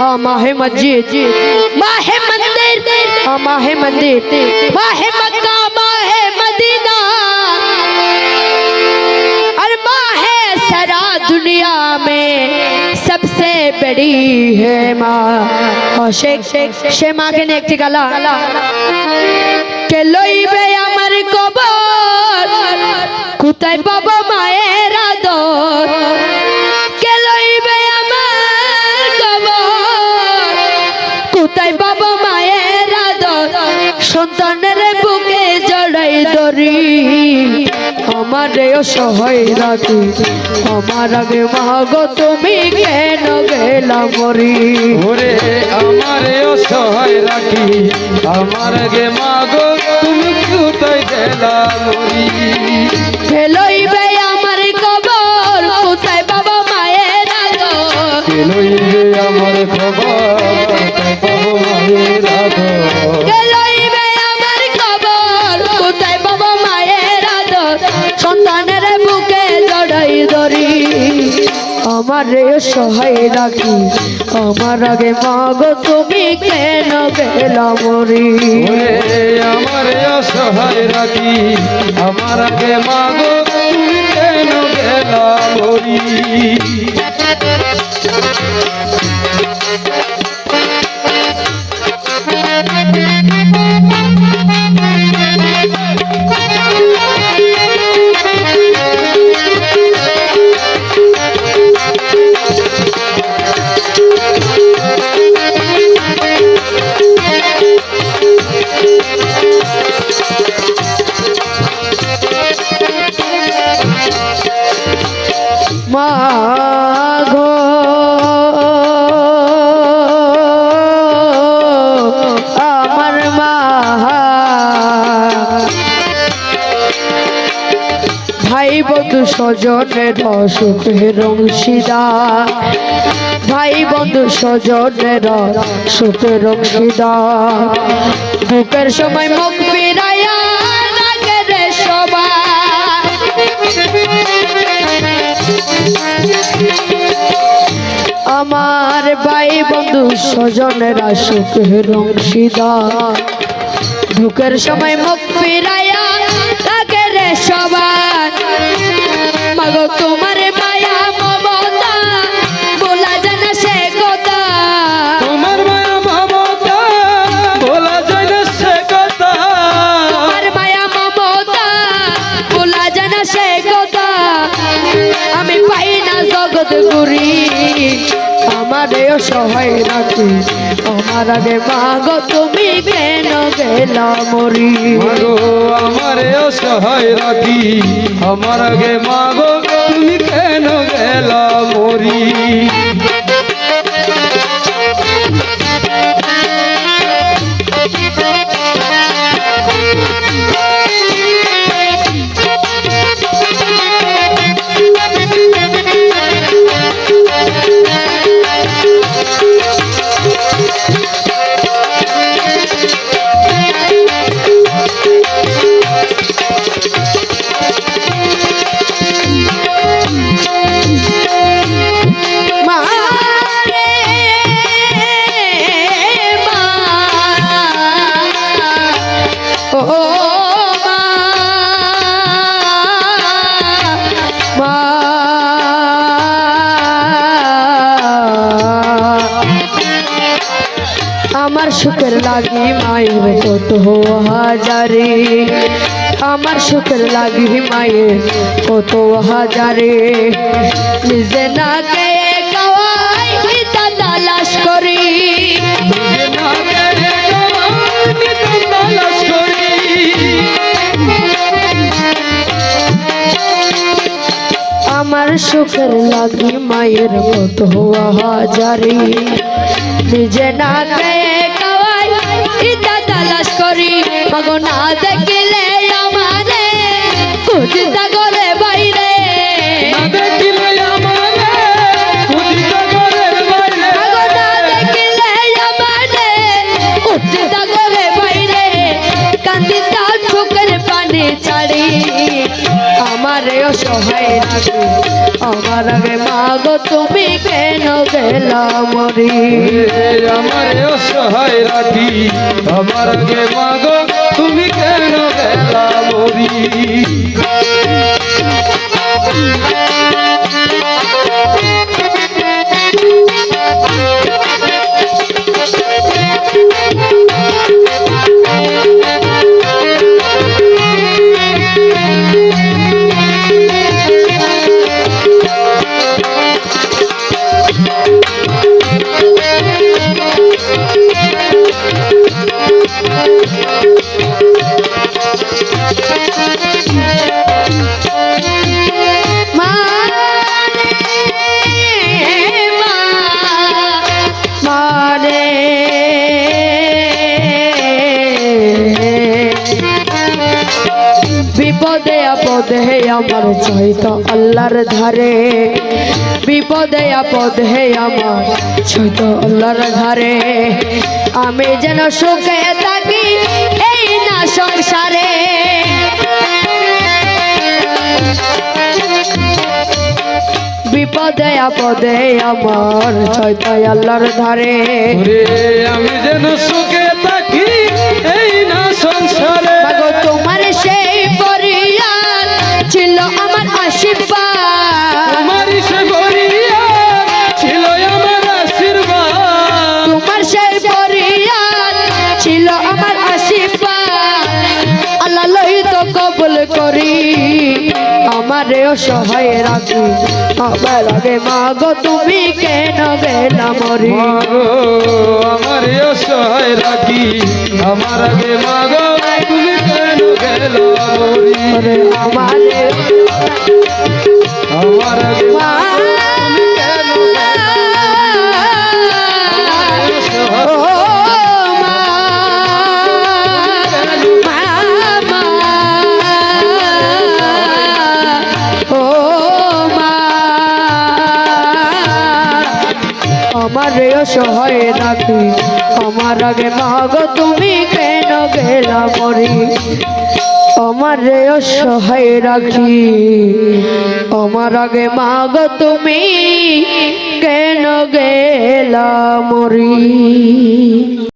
हाँ, माहे मस्जिद माहे मंदिर। हाँ, माहे मंदिर। माहे मक्का माहे मदीना। और माहे सरा दुनिया में सबसे बड़ी है माँ। और शेख शेख शे माँ के नेक ठिकाला के लोई बे अमर को बोल कुताई बाबा অসহায় রাখি আমার আগে মাগো, তুমি কেন গেলা মরি? ওরে, আমারে অসহায় রাখি। আমার গে মাগো, তুমি কোথায় গেলা মরি? সন্তানের বুকে জড়াই ধরি। আমার রে, সহায় রাখি। আমার আগে মাগো, তুমি কেন গেলা মরি? ওরে আমারে অসহায় রাখি। আমার গে মাগো, তুমি কেন গেলা ভাই বন্ধু স্বজনের সুখের অংশীদা ভাই বন্ধু স্বজনের সুখের অংশীদা বুকের সময় মুখ আমার ভাই বন্ধু স্বজনেরা সুখের অংশীদার। দুঃখের সময় মুখ ফিরাইয়া সবার। মাগো তোমার আমার সহায় রাখি। আমার আগে মাগো তুমি কেন গেলা মরি? মাগো আমারে অসহায় রাখি। আমার আগে মাগো তুমি কেন গেলা মরি? সুখের লাগি মায়ের কত হাজারে। আমার সুখের লাগি মায়ের কত হাজারে। নিজে না কে গাওয়াই পিতা তালাশ করি। আমার সুখের লাগি মায়ের কত হাজারে। নিজে না কে পিতা তালাশ করি। দেখলে আমারে খুঁজতা আমার আগে মাগ, তুমি কেন গেলা মরি? আমার অসহায় রাখি। আমার আগে মাগ, তুমি কেন গেলা মরি? মা আপদে আমার চাইত আল্লাহর ধারে। বিপদে আপদে আমার চাইত আল্লাহর ধারে। আমি যেন সুখে থাকি, এই না সংসারে। বিপদে আপদে আমার ছয়টাই আল্লাহর ধারে। আমি যেন সুখে থাকি, এই না সংসারে। কবুল করি। আমারে অসহায় রাখি। আমার আগে মাগো তুমি কেন গেলা মরি? মাগো আমার অসহায় রাখি। আমার আগে মাগো তুমি কেন বেলা মরি? আমার আমারে আমার আগে রাখি আমার আগে মাগ তুমি কেন গেলা মরি আমার রে সহায় রাখি। আমার আগে মাগ তুমি কেন গেলা মরি?